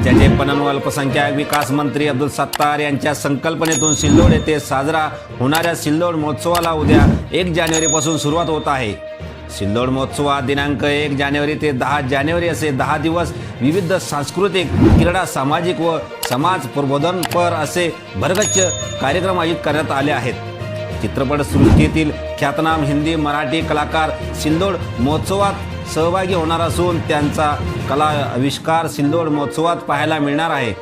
राज्याचे पणन व अल्पसंख्याक विकास मंत्री अब्दुल सत्तार यांच्या संकल्पनेतून सिल्लोड येथे साजरा होणाऱ्या सिल्लोड महोत्सवाला उद्या एक जानेवारीपासून सुरुवात होत आहे. सिल्लोड महोत्सवात दिनांक एक जानेवारी ते दहा जानेवारी असे दहा दिवस विविध सांस्कृतिक क्रीडा सामाजिक व समाज प्रबोधनपर असे भरगच्च कार्यक्रम आयोजित करण्यात आले आहेत. चित्रपटसृष्टीतील ख्यातनाम हिंदी मराठी कलाकार सिल्लोड महोत्सवात सहभागी होणार असून त्यांचा कला आविष्कार सिल्लोड महोत्सवात पाहायला मिळणार आहे.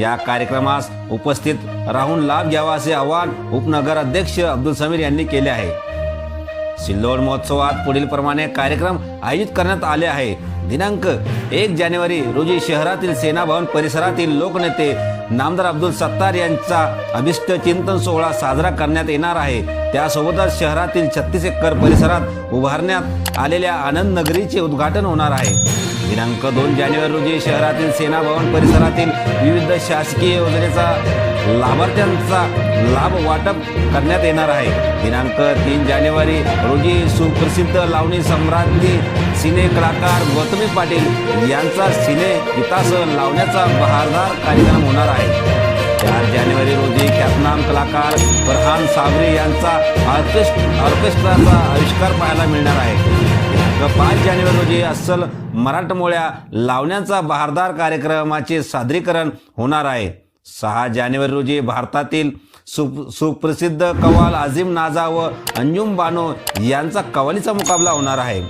या कार्यक्रमास उपस्थित राहून लाभ घ्यावा असे आवाहन उपनगर अध्यक्ष अब्दुल समीर यांनी केले आहे. सिल्लोड महोत्सवात पुढील प्रमाणे कार्यक्रम आयोजित करण्यात आले आहे. दिनांक एक जानेवारी रोजी शहरातील सेनाभवन परिसरातील लोकनेते नामदार अब्दुल सत्तार यांचा अभिष्ट चिंतन सोहळा साजरा करण्यात येणार आहे. त्यासोबतच शहरातील छत्तीस एकर परिसरात उभारण्यात आलेल्या आनंद नगरीचे उद्घाटन होणार आहे. दिनांक दोन जानेवारी रोजी शहरातील सेनाभवन परिसरातील विविध शासकीय योजनेचा लाभार्थ्यांचा लाभ वाटप करण्यात येणार आहे. दिनांक तीन जानेवारी रोजी सुप्रसिद्ध लावणी सम्राज्ञी सिने कलाकार गौतमी पाटील यांचा सिने विकास लावण्याचा बहारदार कार्यक्रम होणार आहे. चार जानेवारी रोजी ख्यातनाम कलाकार फरहान साबरे यांचा ऑर्केस्ट ऑर्केस्ट्राचा आविष्कार पाहायला मिळणार आहे. पाच जानेवारी रोजी अस्सल मराठमोळ्या लावण्याचा बहारदार कार्यक्रमाचे सादरीकरण होणार आहे. सहा जानेवारी रोजी भारतातील सु सुप्रसिद्ध कवाल आझिम नाझा व अंजुम बानो यांचा कवालीचा मुकाबला होणार आहे.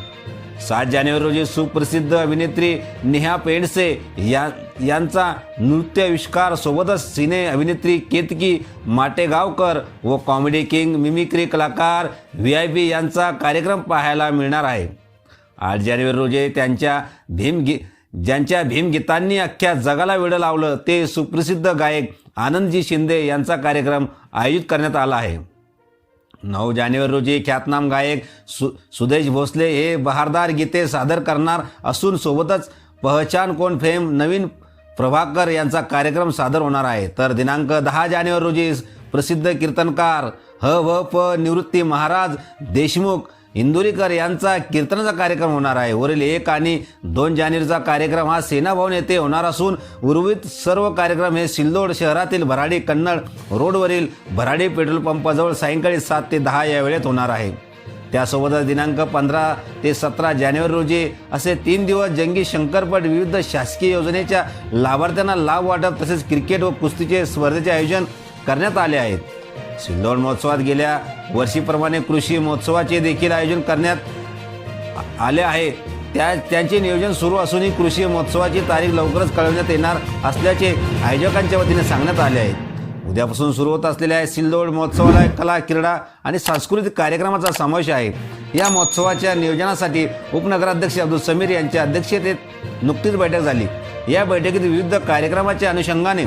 सात जानेवारी रोजी सुप्रसिद्ध अभिनेत्री नेहा पेंडसे या यांचा नृत्य आविष्कार सोबतच सिने अभिनेत्री केतकी माटेगावकर व कॉमेडी किंग मिमिक्री कलाकार व्ही आय पी यांचा कार्यक्रम पाहायला मिळणार आहे. आठ जानेवारी रोजी त्यांच्या भीमगी ज्यांच्या भीमगीतांनी अख्ख्या जगाला वेळ लावलं ते सुप्रसिद्ध गायक आनंदजी शिंदे यांचा कार्यक्रम आयोजित करण्यात आला आहे. नऊ जानेवारी रोजी ख्यातनाम गायक सु सुदेश भोसले हे बहारदार गीते सादर करणार असून सोबतच पहचान कोण फेम नवीन प्रभाकर यांचा कार्यक्रम सादर होणार आहे. तर दिनांक दहा जानेवारी रोजी प्रसिद्ध कीर्तनकार ह व प निवृत्ती महाराज देशमुख इंदुरीकर यांचा कीर्तनाचा कार्यक्रम होणार आहे. वरील एक आणि दोन जानेवारीचा कार्यक्रम हा सेनाभवन येथे होणार असून उर्वरित सर्व कार्यक्रम हे सिल्लोड शहरातील भराडी कन्नड रोडवरील भराडी पेट्रोल पंपाजवळ सायंकाळी सात ते दहा या वेळेत होणार आहे. त्यासोबतच दिनांक पंधरा ते सतरा जानेवारी रोजी असे तीन दिवस जंगी शंकरपट विविध शासकीय योजनेच्या लाभार्थ्यांना लाभ वाटप तसेच क्रिकेट व कुस्तीचे स्पर्धेचे आयोजन करण्यात आले आहेत. सिल्लोड महोत्सवात गेल्या वर्षीप्रमाणे कृषी महोत्सवाचे देखील आयोजन करण्यात आले आहे. त्या त्यांचे नियोजन सुरू असूनही कृषी महोत्सवाची तारीख लवकरच कळवण्यात येणार असल्याचे आयोजकांच्या वतीने सांगण्यात आले आहे. उद्यापासून सुरू होत असलेल्या सिल्लोड महोत्सवाला कला क्रीडा आणि सांस्कृतिक कार्यक्रमाचा समावेश आहे. या महोत्सवाच्या नियोजनासाठी उपनगराध्यक्ष अब्दुल समीर यांच्या अध्यक्षतेत नुकतीच बैठक झाली. या बैठकीत विविध कार्यक्रमाच्या अनुषंगाने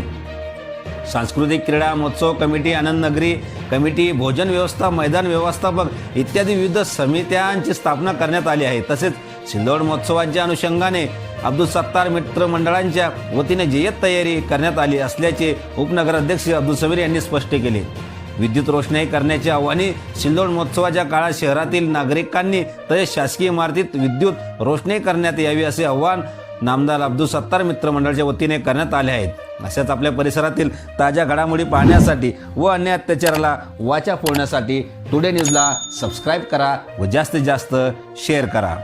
सांस्कृतिक क्रीडा महोत्सव कमिटी आनंद नगरी कमिटी भोजन व्यवस्था मैदान व्यवस्थापक इत्यादी विविध समित्यांची स्थापना करण्यात आली आहे. तसेच सिल्लोड महोत्सवाच्या अनुषंगाने अब्दुल सत्तार मित्र मंडळांच्या वतीने जय्यत तयारी करण्यात आली असल्याचे उपनगराध्यक्ष अब्दुल समीर यांनी स्पष्ट केले. विद्युत रोषणाई करण्याचे आव्हाने सिल्लोड महोत्सवाच्या काळात शहरातील नागरिकांनी तसेच शासकीय इमारतीत विद्युत रोषणाई करण्यात यावी असे आव्हान नामदार अब्दुल सत्तार मित्र मंडळाच्या वतीने करण्यात आले आहेत अशाच आपल्या परिसरातील ताज्या घडामोडी पाहण्यासाठी व अन्य अत्याचाराला वाचा फोडण्यासाठी टुडे न्यूजला सबस्क्राईब करा व जास्तीत जास्त शेअर करा.